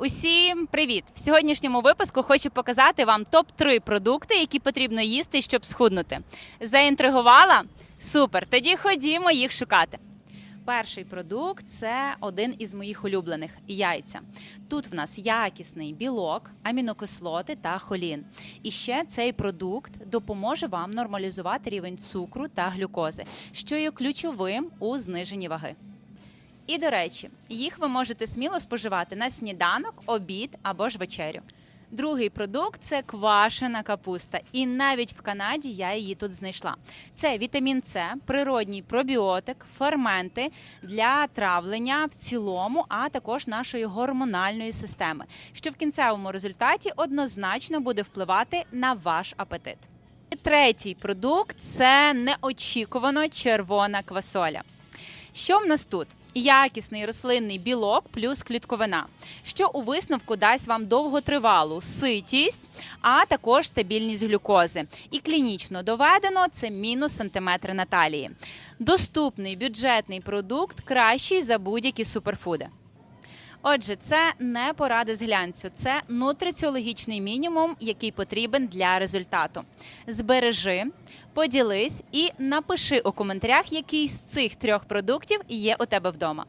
Усім привіт! В сьогоднішньому випуску хочу показати вам топ-3 продукти, які потрібно їсти, щоб схуднути. Заінтригувала? Супер! Тоді ходімо їх шукати. Перший продукт це один із моїх улюблених яйця. Тут в нас якісний білок, амінокислоти та холін. І ще цей продукт допоможе вам нормалізувати рівень цукру та глюкози, що є ключовим у зниженні ваги. І до речі, їх ви можете сміло споживати на сніданок, обід або ж вечерю. Другий продукт це квашена капуста, і навіть в Канаді я її тут знайшла. Це вітамін С, природній пробіотик, ферменти для травлення в цілому, а також нашої гормональної системи, що в кінцевому результаті однозначно буде впливати на ваш апетит. І Третій продукт це неочікувано червона квасоля. Що в нас тут? Якісний рослинний білок плюс клітковина, що у висновку дасть вам довготривалу ситість, а також стабільність глюкози. І клінічно доведено це мінус сантиметри на талії. Доступний бюджетний продукт кращий за будь-які суперфуди. Отже, це не поради з глянцю, це нутриціологічний мінімум, який потрібен для результату. Збережи, поділись і напиши у коментарях, який з цих трьох продуктів є у тебе вдома.